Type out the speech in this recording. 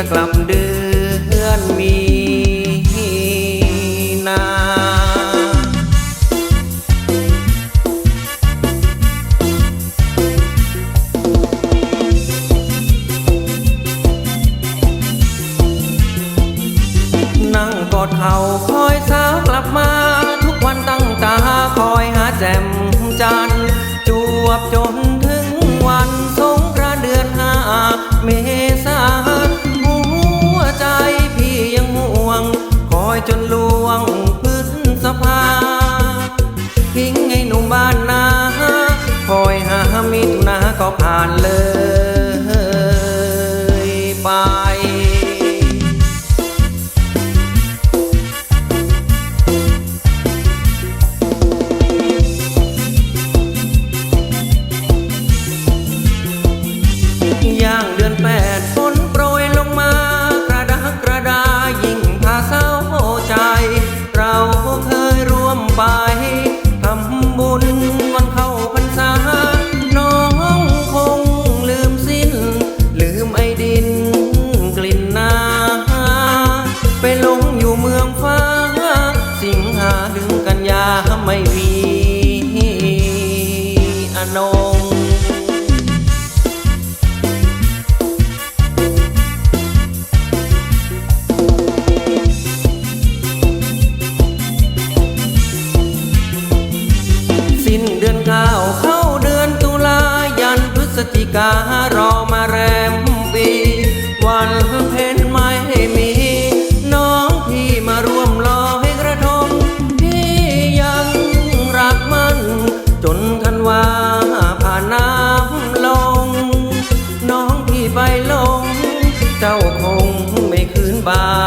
จะกลับเดือนมีนานั่งกอดเข่าคอยสาวกลับมา จนล่วงพื้นสภา ทิ้งให้หนุ่มบ้านนาคอยหามิตรนาก็ผ่านเลยไป เดือนเก้าเข้าเดือนตุลายันพฤศจิการอมาแรมปี วันเพ็ญไม่มี น้องพี่มาร่วมลอยกระทงพี่ยังรักมัน จนทันว่าผ่านน้ำลง น้องพี่ไปลง เจ้าคงไม่คืนบา